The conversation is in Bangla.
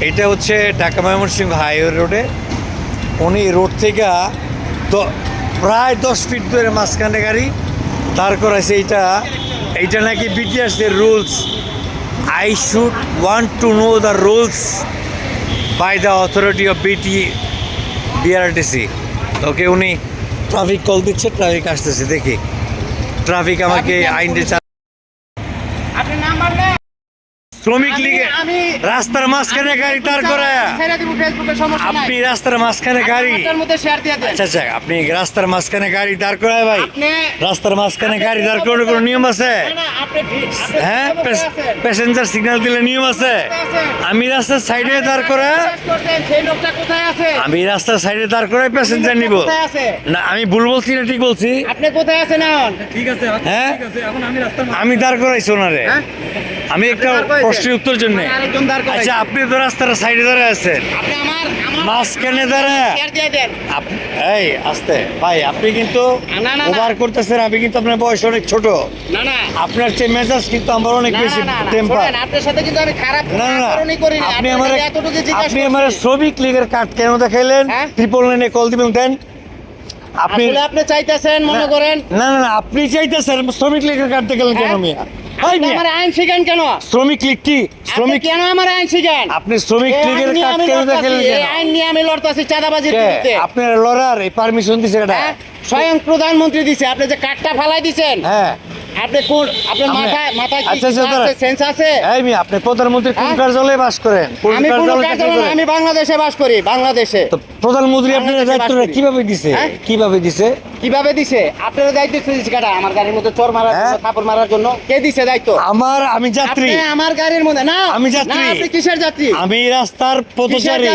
এটা হচ্ছে ঢাকা ময়মনসিংহ হাইওয়ে রোডে। উনি রোড থেকে প্রায় দশ ফিট ধরে মাঝখানে গাড়ি দাঁড় করাইছে এইটা। এইটা নাকি বিটিআরস এর rules I should want to know the rules by the authority of BT BRTC okay উনি ট্রাফিক কল দিচ্ছে ট্রাফিক আসতেছে দেখি। ট্রাফিক আমাকে আইনটা চা- আপনি নাম্বার নেন শ্রমিক লীগে রাস্তার মাঝখানে গাড়ি দাঁড় করায় ছেড়ে দিব ফেসবুকে সমস্যা নাই। আপনি রাস্তার মাঝখানে গাড়ি। আপনার মধ্যে শেয়ার দিয়ে দেন। আচ্ছা আচ্ছা আপনি রাস্তার মাঝখানে গাড়ি দাঁড় করায় ভাই। রাস্তার মাঝখানে গাড়ি দাঁড় করানোর কোনো নিয়ম আছে? না, না, আপনি আপনি হ্যাঁ? প্যাসেঞ্জার সিগন্যাল দিলে নিয়ম আছে? আমি রাস্তার সাইডে দাঁড় করা আমি রাস্তার সাইডে দাঁড় করাই প্যাসেঞ্জার নিব। না আমি ভুল বলছি না ঠিক বলছি? আপনি কোথায় আছেন ঠিক আছে হ্যাঁ? ঠিক আছে এখন আমি রাস্তার আমি দাঁড় করাইছি ওনারে। হ্যাঁ? আমি একটা? প্রশ্নের উত্তর জন্য। করাইছে। আচ্ছা আপনি তো রাস্তার সাইডে দাঁড়ায় আছেন। মাঝখানে এই আস্তে। ভাই আপনি কিন্তু। ওভার করতেছেন আমি কিন্তু আপনার বয়স অনেক ছোট। না না। আপনার চেয়ে মেজাজ কিন্তু আমার অনেক বেশি টেম্পার আপনার সাথে কিন্তু আমি খারাপ না না আপনি আমার আপনি আমার শ্রমিক লীগের কার্ড কেন দেখাইলেন? হ্যাঁ? ট্রিপল লাইনে কল দিবেন দেন। আপনি আপনি চাইতেছেন মনে করেন। না না না আপনি চাইতেছেন শ্রমিক লীগের কার্ড দেখালেন কেন হ্যাঁ? মিয়া, আমার আইন শিখেন কেন? শ্রমিক লীগ কি? শ্রমিক কেন আমার আইন শিখেন? আপনি শ্রমিক লীগের আইন নিয়ে আমি কেন লড়তাছি, দেখালেন এই আইন নিয়ে আমি লড়তাছি চাঁদাবাজির বিরুদ্ধে। আপনার লড়ার এই পারমিশন দিছে এটা। হ্যাঁ? স্বয়ং প্রধানমন্ত্রী দিছে আপনি যে কার্ডটা ফালাই দিছেন হ্যাঁ। আপনি কোন আপনার মাথায় মাথায় কি আচ্ছা, আচ্ছা, আছে? সেন্স আছে? এই মিয়া আপনি প্রধানমন্ত্রী কোন হ্যাঁ? কার্যালয়ে বাস করেন? আমি কোন কার্যালয়ে? আমি বাংলাদেশে বাস করি বাংলাদেশে। তো প্রধানমন্ত্রী আপনার দায়িত্বটা কীভাবে দিছে? হ্যাঁ? কীভাবে দিছে? কীভাবে দিছে? আপনার দায়িত্ব দিচ্ছে কাটা আমার গাড়ির মধ্যে চোর মারার জন্য হ্যাঁ? থাপড় মারার জন্য। কে দিছে দায়িত্ব? আমার আমি যাত্রী। আমার গাড়ির মধ্যে না আমি যাত্রী। আপনি কিসের যাত্রী? আমি রাস্তার পথচারী।